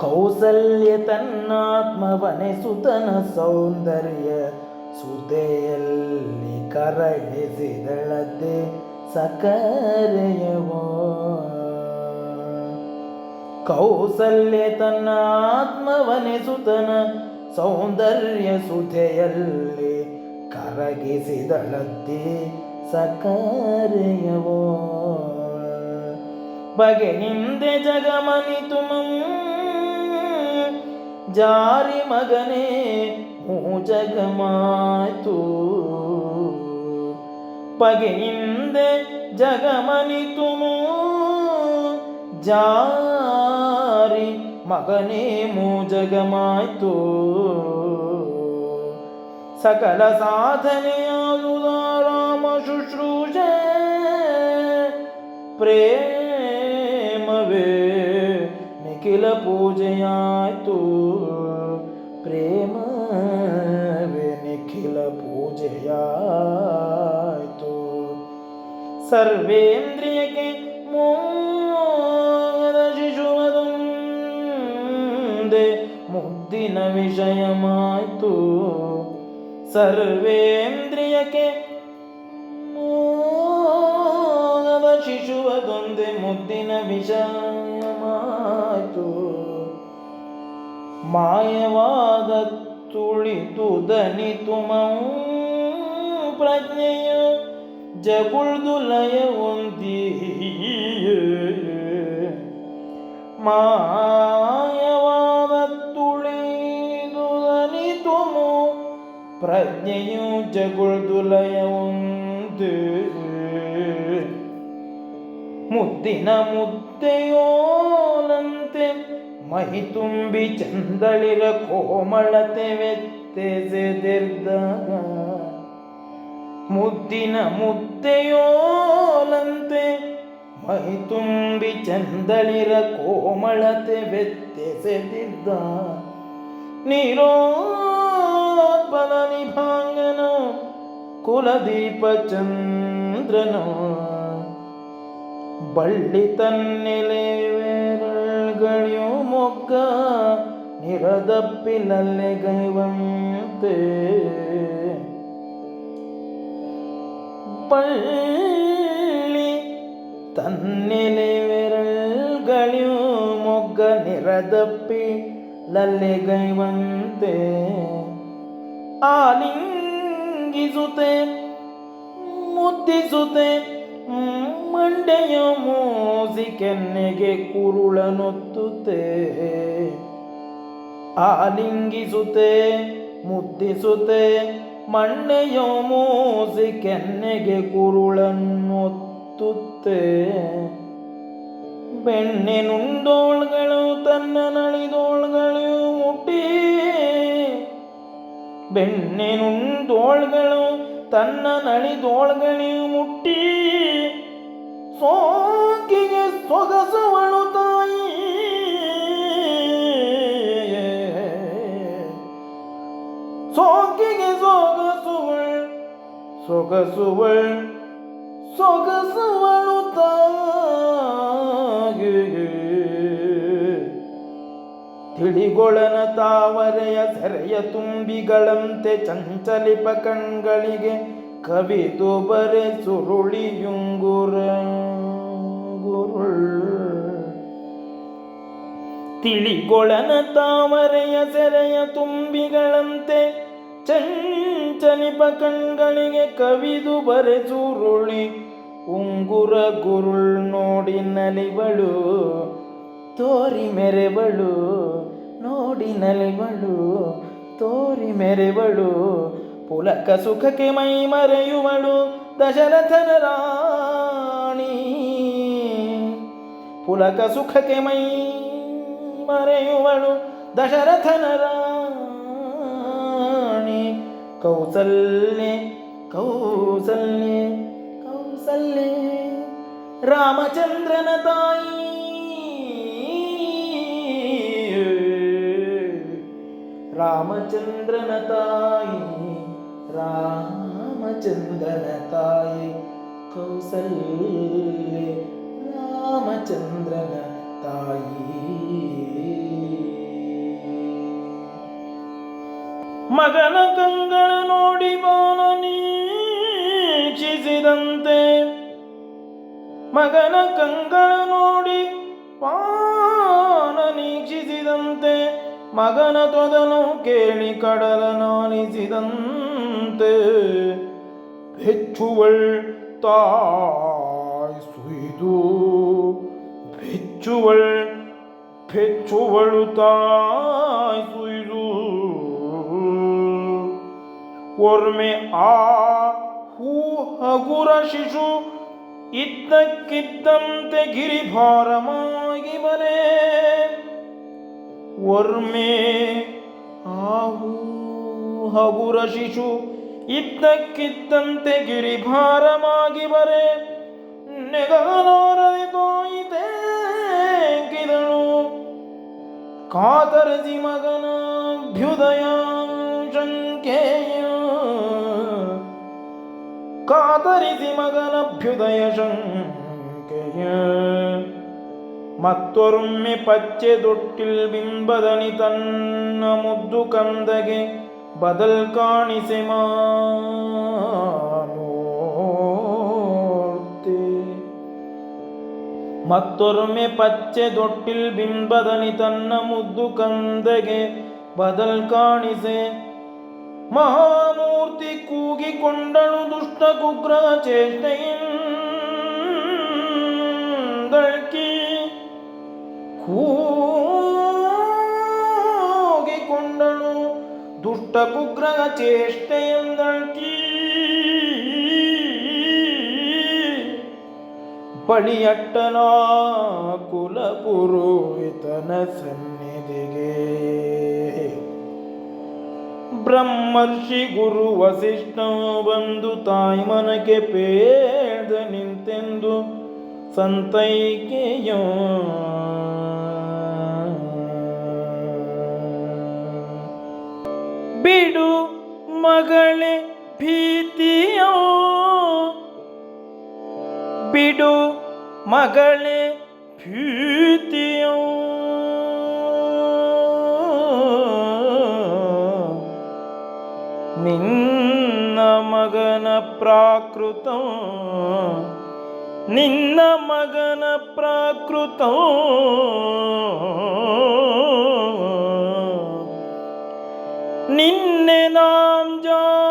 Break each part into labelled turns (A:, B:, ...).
A: ಕೌಸಲ್ಯ ತನ್ನಾತ್ಮವನೆ ಸುತನ ಸೌಂದರ್ಯ ಸುದೆಯಲ್ಲಿ ಕರಗಿಸಿದಳದೆ ಸಕರೆಯವೋ. ಕೌಸಲ್ಯ ತನ್ನ ಆತ್ಮವನೆ ಸುತನ ಸೌಂದರ್ಯ ಸುಧೆಯಲ್ಲಿ ಕರಗಿಸಿದಳದ್ದೆ ಸಕರೆಯವೋ. ಬಗೆ ನಿಂದೆ ಜಗಮನಿತು ಜಾರಿ ജാരി മകനെ മൂജകമായ്തു പകയിന്തെ ജഗമനിതുമു? ജാരി മകനെ മൂജകമായ്തു സകല സാധനയാകുന്ന രാമ ശുശ്രൂഷ. പ്രേ അഖില പൂജയായ്ത്തു. പ്രേമവേ നിഖില പൂജയായ്ത്തു. സർവേന്ദ്രിയക്ക് മോദിശുവതും മുക്തിന വിഷയമായ്ത്തു. സർവേന്ദ്രിയക്ക് മോദശിശുവതൊന്ത് മുക്തിന വിഷയ ಮಾಯವಾದ ತುಳಿತು ದನಿತು ಮೌ ಪ್ರಜ್ಞೆಯ ಜಗುಳ್ದು ಲಯ ಒಂದಿ ಮಾಯವಾದ ತುಳಿದು ದನಿತು ಪ್ರಜ್ಞೆಯು ಜಗುಳ್ದು ಲಯ ಒಂದು ಮುದ್ದಿನ ಮುದ್ದೆಯೋಲಂತೆ ಮೈ ತುಂಬಿ ಚಂದಳಿರ ಕೋಮಳತೆ ವ್ಯತ್ಯಸೆದಿರ್ದಾಗ ಮುದ್ದಿನ ಮುದ್ದೆಯೋಲಂತೆ ಮಹಿ ತುಂಬಿ ಚಂದಳಿರ ಕೋಮಳತೆ ವೆತ್ತೆಸೆದಿದ್ದ ನೀರೋತ್ಪಲ ನಿಭಾಂಗನ ಕುಲದೀಪ ಚಂದ್ರನು ಬಳ್ಳಿ ತನ್ನೆಲೆವೆರಳ್ಗಳಿಯು ಮೊಗ್ಗ ನಿರದಪ್ಪಿನಲ್ಲೆ ಗೈವಂತೆ. ಬಳ್ಳಿ ತನ್ನೆಲೆವೆರಳ್ಗಳಿಯು ಮೊಗ್ಗ ನಿರದಪ್ಪಿ ಲಲ್ಲೆ ಗೈವಂತೆ. ಆಲಿಂಗಿಸುತ್ತೆ ಮುದ್ದಿಸುತ್ತೆ ಮಂಡೆಯ ಮೋಸಿ ಕೆನ್ನೆಗೆ ಕುರುಳನೊತ್ತುತ್ತೆ. ಆಲಿಂಗಿಸುತ್ತೆ, ಮುದ್ದಿಸುತ್ತೆ ಮಣ್ಣೆಯ ಮೋಸಿ ಕೆನ್ನೆಗೆ ಕುರುಳನ್ನೊತ್ತುತ್ತೆ ಬೆಣ್ಣೆನುಂಡೋಳ್ಗಳು ತನ್ನ ನಳಿದೋಳ್ಗಳು ಮುಟ್ಟಿ. ಬೆಣ್ಣೆನುಂಡೋಳ್ಗಳು ತನ್ನ ನಳಿದೋಳ್ಗಳು ಮುಟ್ಟಿ. ಸೋಕಿಗೆ ಸೊಗಸವಳು ತಾಯಿ. ಸೋಂಕಿಗೆ ಸೊಗಸುವಳ್ ಸೊಗಸುವಳ್, ಸೊಗಸುವಳು ತಾಯಿ. ತಿಳಿಗೊಳನ ತಾವರೆಯ ಸೆರೆಯ ತುಂಬಿಗಳಂತೆ ಚಂಚಲಿಪ ಕಣ್ಗಳಿಗೆ ಕವಿತು ಬರೆ ಸುರುಳಿಯುಂಗುರ. ತಿಳಿಗೊಳನ ತಾವರೆಯ ಸೆರೆಯ ತುಂಬಿಗಳಂತೆ ಚಂಚಲಿಪ ಕಣ್ಗಳಿಗೆ ಕವಿದು ಬರೆಸುರುಳಿ. ಉಂಗುರ ಗುರುಳ್ ನೋಡಿ ನಲಿವಳು, ತೋರಿ ಮೆರೆವಳು, ನೋಡಿ ನಲಿವಳು, ತೋರಿ ಮೆರೆವಳು. ಪುಲಕ ಸುಖಕ್ಕೆ ಮೈ ಮರೆಯುವಳು, ದಶರಥನ ರಾಣಿ. ಪುಲಕ ಸುಖಕ್ಕೆ ಮೈ ಮರೆಯುವಳು ದಶರಥನ ರಾಣಿ ಕೌಸಲ್ಯೆ ಕೌಸಲ್ಯೆ ಕೌಸಲ್ಯೆ. ರಾಮಚಂದ್ರನ ತಾಯಿ. ರಾಮಚಂದ್ರನ ತಾಯಿ ರಾಮಚಂದ್ರನ ತಾಯಿ. ಕೌಸಲ್ಯೆ, ರಾಮಚಂದ್ರನ ತಾಯಿ. ಮಗನ ಕಂಗಳ ನೋಡಿ ಬಾನ ನೀಚಿಸಿದಂತೆ. ಮಗನ ಕಂಗಳ ನೋಡಿ ಪಾನ ನೀಕ್ಷಿಸಿದಂತೆ ಮಗನ ತೊದನು ಕೇಳಿ ಕಡಲ ನಾನಿಸಿದಂತೆ ಬೆಚ್ಚುವಳ್ ತಾಯ್ ಸುಯ್ದು ಬೆಚ್ಚುವಳ್ ಬೆಚ್ಚುವಳು ತಾಯ್ ಒರ್ಮೆ ಆ ಹೂ ಹಗುರ ಶಿಶು ಇದ್ದಕ್ಕಿದ್ದಂತೆ ಗಿರಿಭಾರಮಾಗಿ ಬರೆ ಒರ್ಮೆ ಆಹು ಹಗುರ ಶಿಶು ಇದ್ದಕ್ಕಿದ್ದಂತೆ ಗಿರಿಭಾರಮಾಗಿ ಬರೆ ನೆಗಲಾರದೆ ತೋಯಿತೆ ಕಿದಳು ಕಾತರಜಿ ಮಗನ ಅಭ್ಯುದಯ ಶಂಕೆಯ ಕಾತರಿಸಿ ಮಗನಭ್ಯುದಯ ಶಂಕೆಯ. ಮತ್ತೊರೊಮ್ಮೆ ಪಚ್ಚೆ ದೊಟ್ಟಿಲ್ ಬಿಂಬದನಿ ತನ್ನ ಮುದ್ದು ಕಂದಗೆ ಬದಲ್ ಕಾಣಿಸೆ ಮಾತೆ ಮತ್ತೊರೊಮ್ಮೆ ಪಚ್ಚೆ ದೊಟ್ಟಿಲ್ ಬಿಂಬದನಿ ತನ್ನ ಮುದ್ದು ಕಂದಗೆ ಬದಲ್ ಕಾಣಿಸೆ ಮಹಾಮೂರ್ತಿ ಕೂಗಿಕೊಂಡಳು ದುಷ್ಟ ಕುಗ್ರಹ ಚೇಷ್ಟೆಯಿಂದಳ್ಕಿ ಕೂಗಿಕೊಂಡಳು ದುಷ್ಟ ಕುಗ್ರಹ ಚೇಷ್ಟೆಯಿಂದಳ್ಕಿ ಬಳಿಯಟ್ಟನ ಕುಲಪುರೋಹಿತನ ಸನ್ನಿಧಿಗೆ ಬ್ರಹ್ಮರ್ಷಿ ಗುರು ವಸಿಷ್ಠ ಬಂದು ತಾಯಿ ಮನಕ್ಕೆ ಪೇದ ನಿಂತೆಂದು ಸಂತೈಕೆಯೋ ಬಿಡು ಮಗಳೇ ಭೀತಿಯೋ. ಬಿಡು ಮಗಳೇ ಭೀತಿಯೋ ಮಗನ ಪ್ರಾಕೃತ ನಿನ್ನ ಮಗನ ಪ್ರಾಕೃತ. ನಿನ್ನೆ ನಾಂ ಜಾನದೊಳಿರ್ತು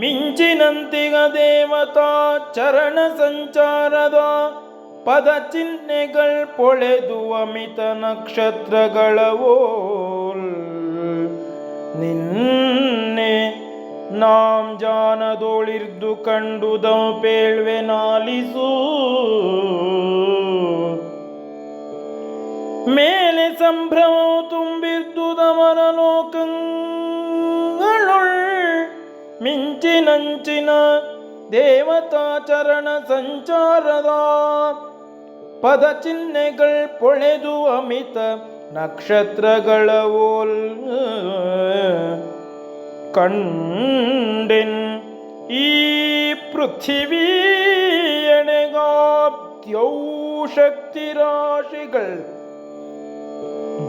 A: ಮಿಂಚಿನಂತಿಗ ದೇವತಾ ಚರಣ ಸಂಚಾರದ ಪದ ಚಿಹ್ನೆಗಳ್ ಪೊಳೆದು ಅಮಿತ ನಕ್ಷತ್ರಗಳವೋಲ್. ನಿನ್ನೆ ನಾಂ ಜಾನದೋಳಿರ್ದು ಕಂಡು ಪೇಳ್ವೆ ನಾಲಿಸು. ಮೇಲೆ ಸಂಭ್ರಮವು ತುಂಬಿರ್ದುದ ಮರಲೋಕಗಳೊಳ್ ಮಿಂಚಿನಂಚಿನ ದೇವತಾಚರಣ ಸಂಚಾರದ ಪದ ಚಿಹ್ನೆಗಳ್ ಪೊಳೆದು ಅಮಿತ ನಕ್ಷತ್ರಗಳ ಓಲ್ ಕಂಡೆನ್ ಈ ಪೃಥಿವೀ ಎಣೆಗಾಬ್ದ್ಯೌ ಶಕ್ತಿ ರಾಶಿಗಳ್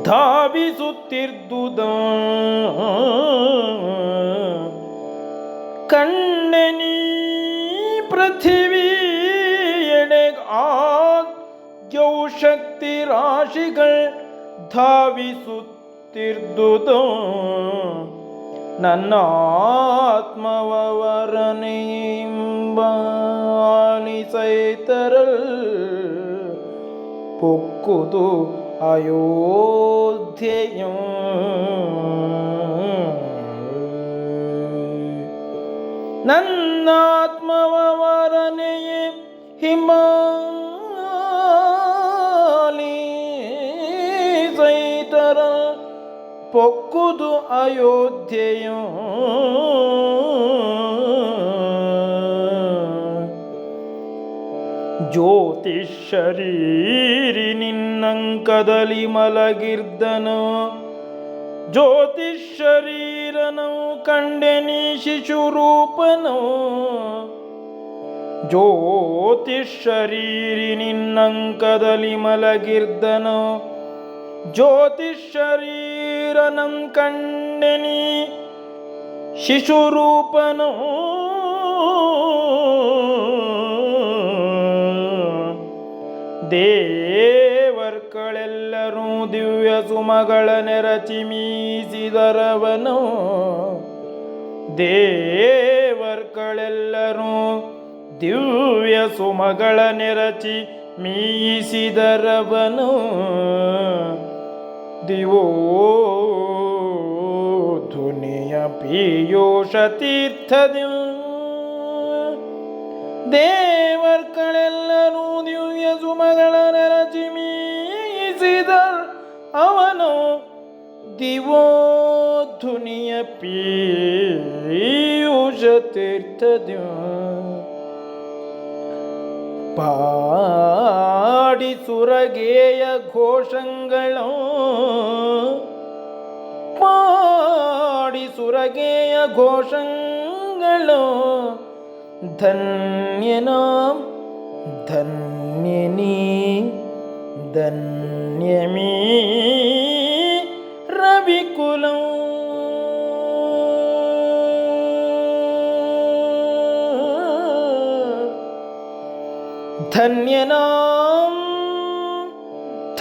A: ಧಾವಿಸುತ್ತಿರ್ದುದ ಕಣ್ಣೆನೀ ಪೃಥಿವೀ ಎಣೆಗ್ ಆದ್ಯೌ ಶಕ್ತಿ ರಾಶಿಗಳ್ ಧಾವಿಸುತ್ತಿರ್ದುದ. ನನ್ನ ಆತ್ಮವರನೆಂಬಾಲಿಸೈತರಲ್ ಪೊಕ್ಕುದು ಅಯೋಧ್ಯೆಯ. ನನ್ನಾತ್ಮವರನೆಯೇ ಹಿಮಾಲಿ ಸೈತರ ಪೊಕ್ಕುದು ಅಯೋಧ್ಯೆಯು. ಜ್ಯೋತಿಷರೀರಿ ನಿನ್ನಂಕದಲ್ಲಿ ಮಲಗಿರ್ದನು. ಜ್ಯೋತಿಷರೀರನು ಕಂಡೆನಿ ಶಿಶುರೂಪನು ಜ್ಯೋತಿಷರೀರಿ ನಿನ್ನಂಕದಲ್ಲಿ ಜ್ಯೋತಿ ಶರೀರನಂ ಕಂಡೆನಿ ಶಿಶುರೂಪನು ದೇವರ್ಗಳೆಲ್ಲರೂ ದಿವ್ಯ ಸುಮಗಳ ನೆರಚಿ ಮೀಸಿದರವನು. ದೇವರ್ಗಳೆಲ್ಲರೂ ದಿವ್ಯ ಸುಮಗಳ ನೆರಚಿ ಮೀಸಿದರವನು. ದಿವೋ ಧ್ವನಿಯ ಪಿಯೋಷ ತೀರ್ಥದ್ಯು ದೇವರ್ಗಳೆಲ್ಲರೂ ದಿವ್ಯ ಸುಮಗಳ ಮೀಸಿದ ಅವನು ದಿವೋ ಧ್ವನಿಯ ಪೀಯೂಷ ತೀರ್ಥದ್ಯು ಪಾಡಿ ಸುರಗೇಯ ಘೋಷಗಳು ಪಾಡಿ ಸುರಗೇಯ ಘೋಷಗಳು ಧನ್ಯನಾಂ ಧನ್ಯನಿ धन्यमी रविकुलौ धन्यनां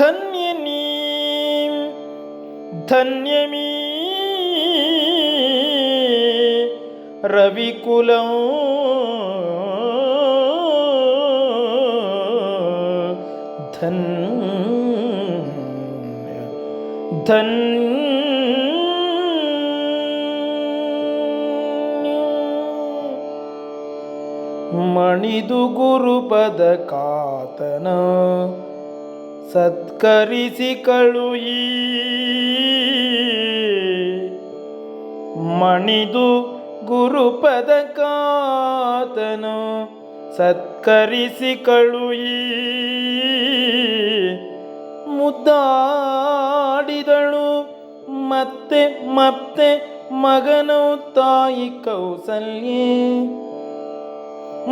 A: धन्यनीं धन्यमी रविकुलौ ಮಣಿದು ಗುರುಪದ ಕಾತನ ಸತ್ಕರಿಸಿ ಕಳುಯಿ ಮಣಿದು ಗುರುಪದ ಕಾತನ ಸತ್ಕರಿಸಿ ಕಳುಯಿ ಮುದ್ದಾಡಿದಳು. ಮತ್ತೆ ಮತ್ತೆ ಮಗನು ತಾಯಿ ಕೌಸಲ್ಯೆ.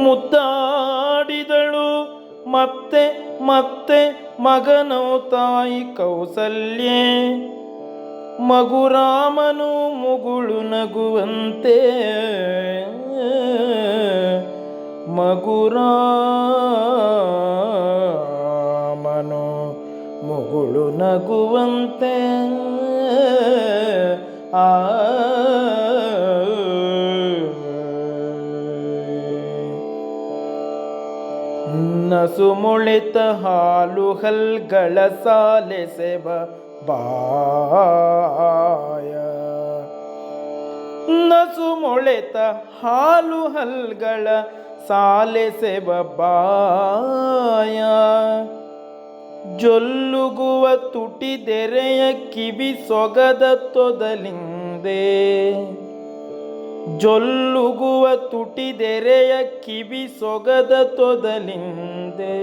A: ಮುದ್ದಾಡಿದಳು. ಮತ್ತೆ ಮತ್ತೆ ಮಗನು ತಾಯಿ ಕೌಸಲ್ಯೆ. ಮಗುರಾಮನು ಮುಗುಳು ನಗುವಂತೆ. ಮಗುರಾಮನು ಮುಗುಳು ನಗುವಂತೆ. ಆ. ನಸು ಮುಳಿತ ಹಾಲು ಹಲ್ಗಳ ಸಾಲೆ ಸೆಬ ಬಾಯ. ನಸು ಮುಳಿತ ಹಾಲು ಹಲ್ಗಳ ಸಾಲೆ ಸೆಬ ಬಾಯ. ಜೊಲ್ಲುಗುವ ತುಟಿದೆರೆಯ ಕಿವಿ ಸೊಗದ ತೊದಲಿಂದೆ. ಜೊಲ್ಲುಗುವ ತುಟಿದೆರೆಯ ಕಿವಿ ಸೊಗದ ತೊದಲಿಂದೆ.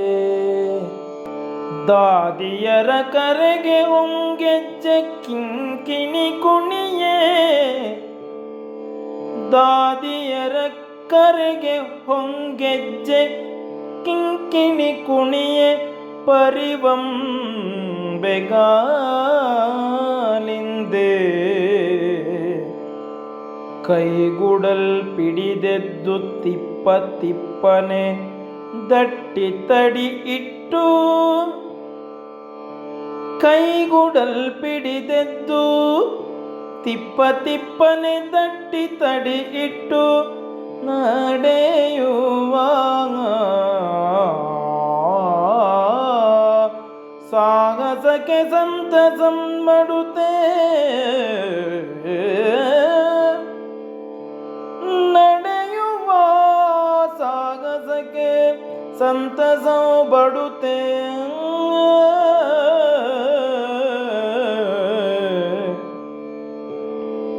A: ದಾದಿಯರ ಕರೆಗೆ ಒಂಗೆಜ್ಜ ಕಿಂಕಿಣಿ ಕುಣಿಯೇ. ದಾದಿಯರ ಕರೆಗೆ ಹೊಂಗೆಜ್ಜೆ ಕಿಂಕಿಣಿ ಕುಣಿಯೆ. ಪರಿವಂ ಬೆಗಾಲಿಂದೆ ಕೈಗುಡಲ್ ಪಿಡಿದೆದ್ದು ತಿಪ್ಪ ತಿಪ್ಪನೆ ದಟ್ಟಿ ತಡಿ ಇಟ್ಟು ಕೈಗುಡಲ್ ಪಿಡಿದೆದ್ದು ತಿಪ್ಪ ತಿಪ್ಪನೆ ದಟ್ಟಿ ತಡಿ ಇಟ್ಟು ನಡೆಯುವ ಸಾಹಸಕ್ಕೆ ಸಂತಸ ಮಡುತ್ತೆ. ನಡೆಯುವ ಸಾಹಸಕ್ಕೆ ಸಂತಸ ಬಡುತ್ತೆ.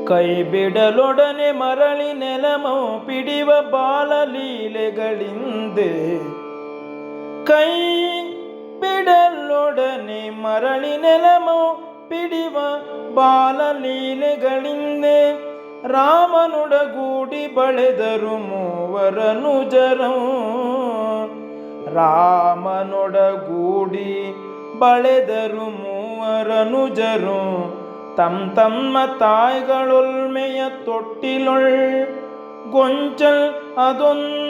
A: ಕೈ ಬಿಡಲೊಡನೆ ಮರಳಿ ನೆಲಮೋ ಪಿಡಿವ ಬಾಲಲೀಲೆಗಳಿಂದೆ ಕೈ ಮರಳಿ ನೆಲಮೋ ಪಿಡಿವ ಬಾಲಲೀಲೆಗಳಿಂದೆ ರಾಮನುಡಗೂಡಿ ಬಳೆದರು ಮೂವರನು ಜರಂ ರಾಮನೊಡಗೂಡಿ ಬಳೆದರು ಮೂವರನು ಜರು ತಮ್ ತಮ್ಮ ತಾಯ್ಗಳೊಲ್ಮೆಯ ತೊಟ್ಟಿಲೊಳ್ ಗೊಂಚಲ್ ಅದೊಂದರೊಳೆ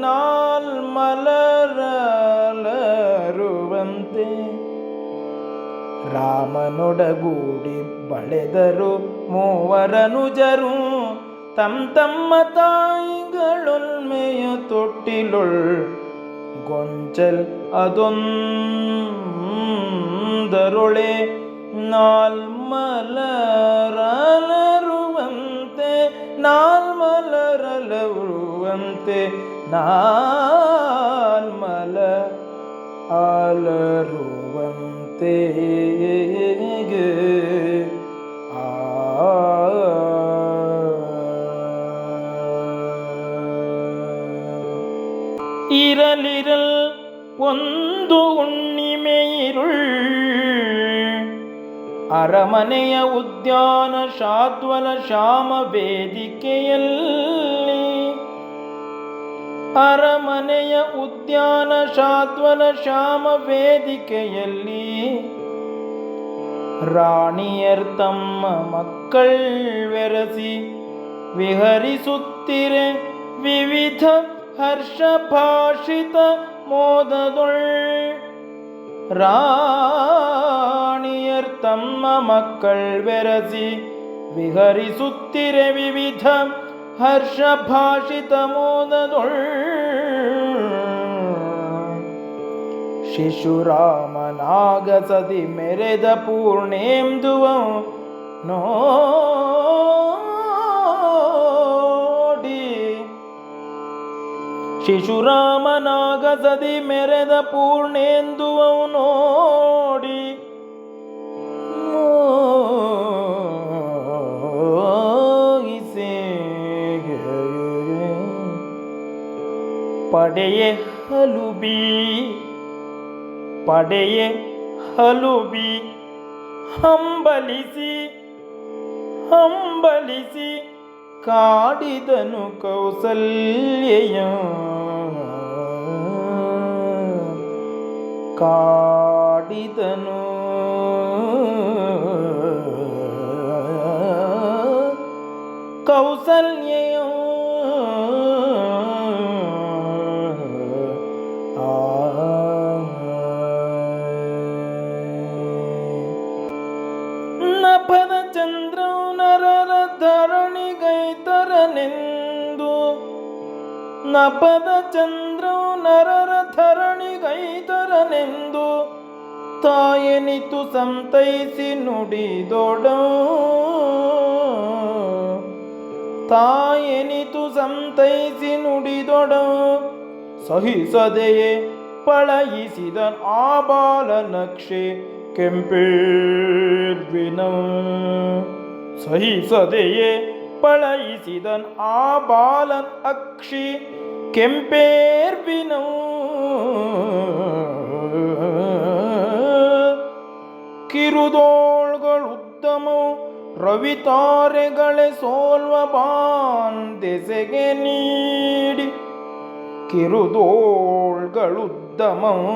A: ನಾಲ್ ಮಲರಲರುವಂತೆ ರಾಮನೊಡಗೂಡಿ ಬಳೆದರು ಮೂವರನು ಜರು ತಮ್ ತಮ್ಮ ತಾಯಿಗಳೊಲ್ಮೆಯ ತೊಟ್ಟಿಲೊಳ್ ಗೊಂಚಲ್ ಅದೊಂದರೊಳೆ ನಾಲ್ಮಲರಲರುವಂತೆ ನಾಲ್ಮಲರಲರುವಂತೆ ನಾಲ್ಮಲ ಅಲರುವಂತೆ ಆ ಇರಲಿರಲ್ ಒಂದು ಹುಣ್ಣಿಮೆ ಇರುಳ್ ಅರಮನೆಯ ಉದ್ಯಾನ ಶಾದ್ವಲ ಶ್ಯಾಮ ವೇದಿಕೆಯಲ್ಲಿ. ಅರಮನೆಯ ಉದ್ಯಾನ ಶಾದ್ವಲ ಶ್ಯಾಮ ವೇದಿಕೆಯಲ್ಲಿ ರಾಣಿಯರ್ ತಮ್ಮ ಮಕ್ಕಳ್ವೆರಸಿ ವಿಹರಿಸುತ್ತಿರೆ ವಿವಿಧ ಹರ್ಷ ಭಾಷಿತ ಮೋದದೊಳ್. ರಾಣಿಯರ್ ತಮ್ಮ ಮಕ್ಕಳ್ ಬೆರಸಿ ವಿಹರಿಸುತ್ತಿರೆ ವಿವಿಧ ಹರ್ಷ ಭಾಷಿತ ಮೋದದೊಳ್. ಶಿಶುರಾಮನಾಗಸದಿ ಮೆರೆದ ಪೂರ್ಣೇಂದುವ ನೋಡಿ. ಶಿಶುರಾಮನಾಗಸದಿ ಮೆರೆದ ಪೂರ್ಣೇಂದುವ ನೋಡಿ. ಪಡೆಯೆ ಹಲುಬಿ. ಪಡೆಯೆ ಹಲುಬಿ. ಹಂಬಲಿಸಿ ಹಂಬಲಿಸಿ ಕಾಡಿದನು ಕೌಸಲ್ಯ ಕಾಡಿದನು ಕೌಸಲ್ಯಯ ನಭದ ಚಂದ್ರೋ ನರರ ಧರಣಿಗೈತರನೆಂದು ತಾಯನಿತು ಸಂತೈಸಿ ನುಡಿದೊಡೋ ತಾಯನಿತು ಸಂತೈಸಿ ನುಡಿದೊಡೋ ಸಹಿಸದೆಯೇ ಪಳಯಿಸಿದ ಆ ಬಾಲ ನಕ್ಷೆ ಕೆಂಪೇರ್ವಿನ. ಸಹಿಸದೆಯೇ ಪಳಯಿಸಿದನ್ ಆ ಬಾಲನ್ ಅಕ್ಷಿ ಕೆಂಪೇರ್ವಿನ ಕಿರುದೋಳ್ಗಳುತ್ತಮವು ರವಿತಾರೆಗಳೇ ಸೋಲ್ವ ಬಾಂದೆಸೆಗೆ ನೀಡಿ. ಕಿರುದೋಳ್ಗಳುದ್ದಮವು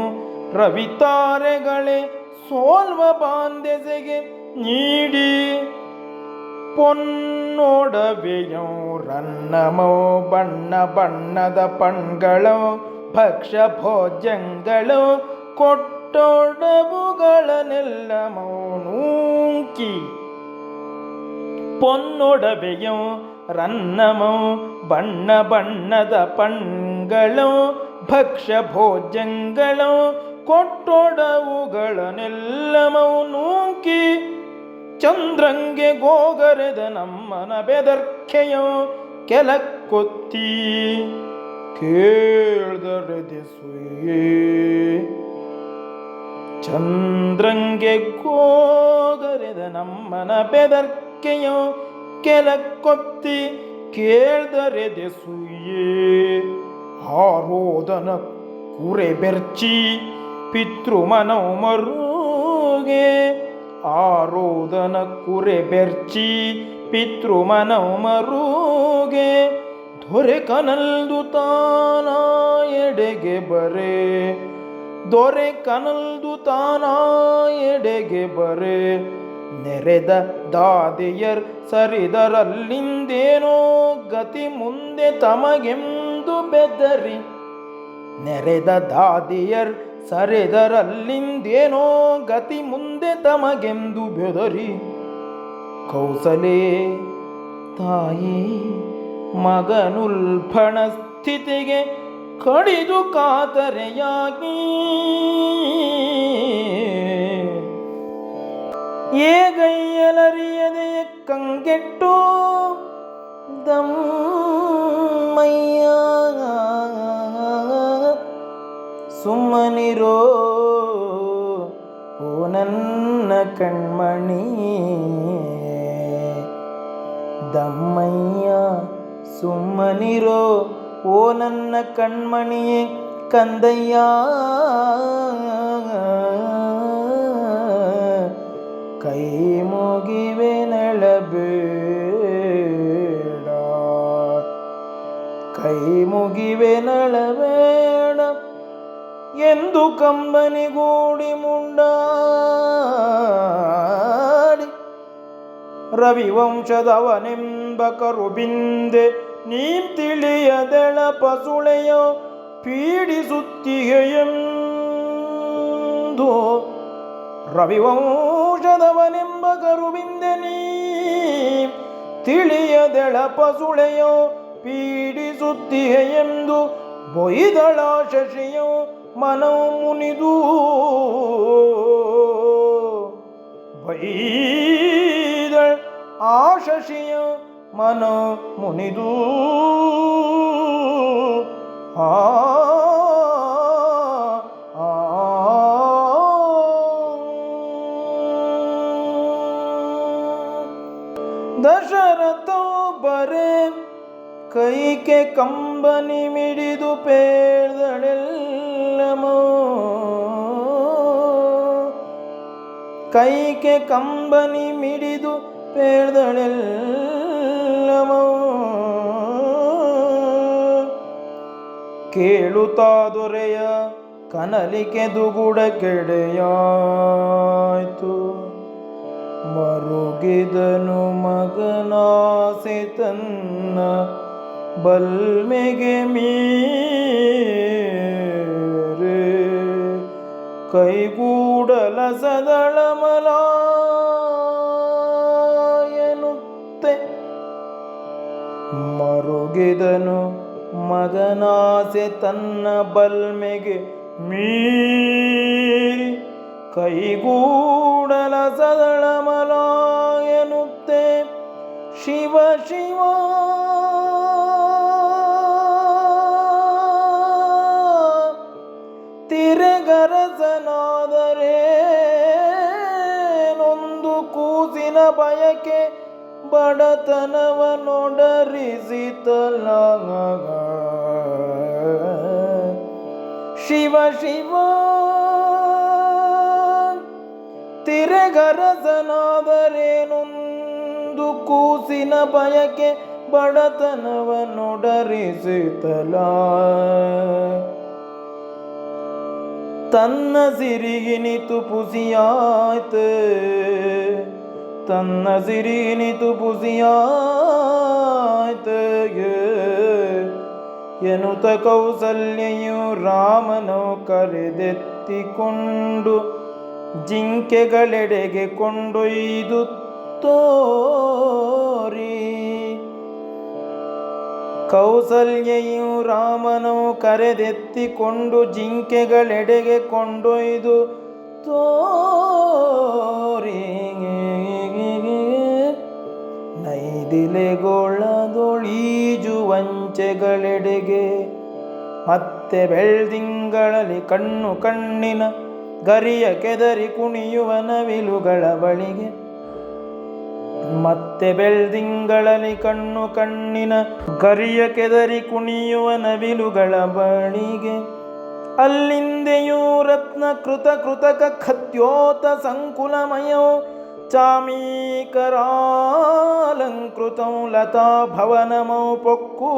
A: ರವಿತಾರೆಗಳೇ ಸೋಲ್ವ ಬಾಂದೆಸೆಗೆ ನೀಡಿ. ಪೊನ್ನೊಡವೆಯೋ ರನ್ನಮೋ ಬಣ್ಣ ಬಣ್ಣದ ಪಣ್ಗಳು ಭಕ್ಷ್ಯ ಭೋಜ್ಯಗಳು ಕೊಟ್ಟೊಡವುಗಳನ್ನೆಲ್ಲ ಮೌನೂಂಕಿ ಬಣ್ಣ ಬಣ್ಣದ ಪಣ್ಗಳು ಭಕ್ಷ್ಯ ಭೋಜ್ಯಗಳು ಕೊಟ್ಟೊಡವುಗಳನ್ನೆಲ್ಲ ಮೌನೂಂಕಿ ಚಂದ್ರಂಗೆ ಗೋಗರೆದ ನಮ್ಮನ ಬೆದರ್ಕೆಯೋ ಕೇಳ್ದರೆದೆ ಸುಯೇ. ಚಂದ್ರಂಗೆ ಗೋಗರೆದ ನಮ್ಮನ ಬೆದರ್ಕೆಯೋ ಕೆಲಕ್ಕೊತ್ತಿ ಕೇಳ್ದರೆ ದೆಸುಯೇ ಆರೋದನ ಕುರೆ ಬೆರ್ಚಿ ಪಿತೃಮನೌ ಮರುಗೆ ಆರೋದನ ಕುರೆ ಬೆರ್ಚಿ ಪಿತೃಮನೌ ಮರುಗೆ, ದೊರೆ ಕನಲ್ದು ತಾನ ಎಡೆಗೆ ಬರೆ. ದೊರೆ ಕನಲ್ದು ತಾನ ಎಡೆಗೆ ಬರೆ. ನೆರೆದ ದಾದೆಯರ್ ಸರಿದರಲ್ಲಿಂದೇನೋ ಗತಿ ಮುಂದೆ ತಮಗೆಂದು ಬೆದರಿ. ನೆರೆದ ದಾದಿಯರ್ ಸರೆದರಲ್ಲಿಂದೇನೋ ಗತಿ ಮುಂದೆ ತಮಗೆಂದು ಬೆದರಿ. ಕೌಸಲೆ ತಾಯಿ ಮಗನುಲ್ಫಣ ಸ್ಥಿತಿಗೆ ಕಡಿದು ಕಾತರೆಯಾಗಿ. ಏಗೈಯಲರಿಯದೆ ಕಂಗೆಟ್ಟು ದಮ್ಮಯ್ಯ. ಸುಮ್ಮನಿರೋ, ಓ ನನ್ನ ಕಣ್ಮಣಿ, ದಮ್ಮಯ್ಯ ಸುಮ್ಮನಿರೋ, ಓ ನನ್ನ ಕಣ್ಮಣಿಯೇ, ಕಂದಯ್ಯ, ಕೈ ಮುಗಿವೆ ನಳಬೇಡ, ಕೈ ಮುಗಿವೆ ನಳಬೇಡ ಎಂದು ಕಂಬನಿಗೂಡಿ ಮುಂಡಾಡಿ. ರವಿವಂಶದವನೆಂಬ ಕರುಬಿಂದೆ ನೀಂ ತಿಳಿಯದೆಳ ಪಸುಳೆಯೋ ಪೀಡಿಸುತ್ತಿಗೆಯೆಂದು ರವಿವಂಶದವನೆಂಬ ಕರುಬಿಂದೆ ನೀ ತಿಳಿಯದೆಳ ಪಸುಳೆಯೋ ಪೀಡಿಸುತ್ತಿಗೆಯೆಂದು ಬೊಯ್ದಳ ಶಶಿಯೋ ಮನೋ ಮುನಿದು ವೈದ ಆ ಶಶಿಯ ಮನ ಮುನಿದು ಆ. ದಶರಥ ಬರೆ ಕೈಕೆ ಕಂಬನಿ ಮಿಡಿದು ಪೇಳ್ದಳೆಲ್ಲಮೋ ಕೈಕೆ ಕಂಬನಿ ಮಿಡಿದು ಪೇಳ್ದಳೆಲ್ಲಮೋ ಕೇಳುತ್ತಾ ದೊರೆಯ ಕನಲಿಕೆ ದುಗುಡ ಕೆಡೆಯಾಯ್ತು ಮರುಗಿದನು ಮಗನಾಸೆ ತನ್ನ ಬಲ್ಮೆಗೆ ಮೀರೆ ಕೈಗೂಡಲ ಸದಳಮಲಾಯನುತ್ತೆ ಮರುಗಿದನು ಮಗನಾಸೆ ತನ್ನ ಬಲ್ಮೆಗೆ ಮೀರಿ. ಕೈಗೂಡಲ ಸದಳಮಲಾಯನುತ್ತೆ ಶಿವ ಶಿವ ಬಯಕೆ ಬಡತನವ ನೋಡರಿಸಿತಲ ಶಿವ ಶಿವ ತಿರೆಗರಸನಾದರೇನೊಂದು ಕೂಸಿನ ಬಯಕೆ ಬಡತನವ ನೋಡರಿಸಿತಲ ತನ್ನ ಸಿರಿಗಿನಿತು ಪುಸಿಯಾಯ್ತು. ಸಿರಿಗಿನಿತು ಪುಸಿಯಾಯ್ತು ಎನ್ನುತ್ತ ಕೌಸಲ್ಯೆಯು ರಾಮನು ಕರೆದೆತ್ತಿಕೊಂಡು ಜಿಂಕೆಗಳೆಡೆಗೆ ಕೊಂಡೊಯ್ದು ತೋರಿ. ಕೌಸಲ್ಯೆಯು ರಾಮನು ಕರೆದೆತ್ತಿಕೊಂಡು ಜಿಂಕೆಗಳೆಡೆಗೆ ಕೊಂಡೊಯ್ದು ನೈದಿಲೆಗೊಳ್ಳದೊಳೀಜುವಂಚೆಗಳೆಡೆಗೆ. ಮತ್ತೆ ಬೆಳ್ದಿಂಗಳಲ್ಲಿ ಕಣ್ಣು ಕಣ್ಣಿನ ಗರಿಯ ಕೆದರಿ ಕುಣಿಯುವ ನವಿಲುಗಳ ಬಳಿಗೆ. ಮತ್ತೆ ಬೆಳ್ದಿಂಗಳಲ್ಲಿ ಕಣ್ಣು ಕಣ್ಣಿನ ಗರಿಯ ಕೆದರಿ ಕುಣಿಯುವ ನವಿಲುಗಳ ಬಳಿಗೆ. ಅಲ್ಲಿಂದೆಯೂ ರತ್ನ ಕೃತ ಕೃತಕ ಖದ್ಯೋತ ಸಂಕುಲಮಯೋ ಚಾಮೀಕರಾಲಂಕೃತಂ ಲತಾ ಭವನಮೌ ಪೊಕ್ಕು.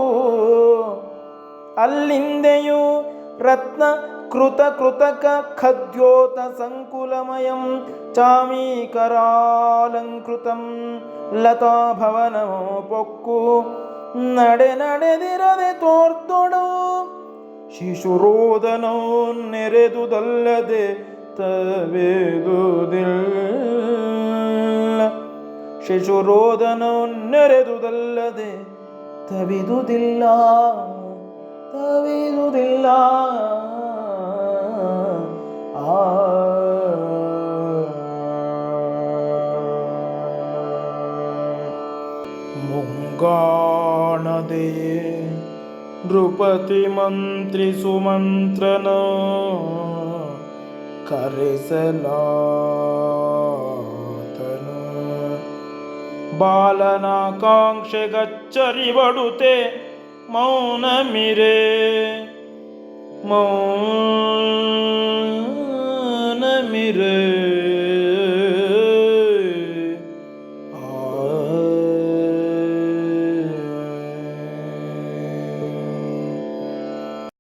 A: ಅಲ್ಲಿಂದೆಯೂ ರತ್ನ ಕೃತ ಕೃತಕ ಖದ್ಯೋತ ಸಂಕುಲಮಯಂ ಚಾಮೀಕರಾಲಂಕೃತಂ ಲತಾ ಭವನಮೋ ಪೊಕ್ಕು. ನಡೆ ನಡೆದಿರದೆ ತೋರ್ತೊಡು ಶಿಶುರೋದನೋ ನೆರೆದುದಲ್ಲದೆ ತವೆದುದಿಲ್ಲ. ಶಿಶುರೋದನೋ ನೆರೆದುದಲ್ಲದೆ ತವಿದುದಿಲ್ಲ ತವಿದುದಿಲ್ಲ. ಆ. ಮುಂಗಾಣದೆ नृपतिमन्त्रिसुमन्त्रन करिसलातन बालनाकाङ्क्षे गच्छरि वडुते मौनमिरे। मौनमिरे।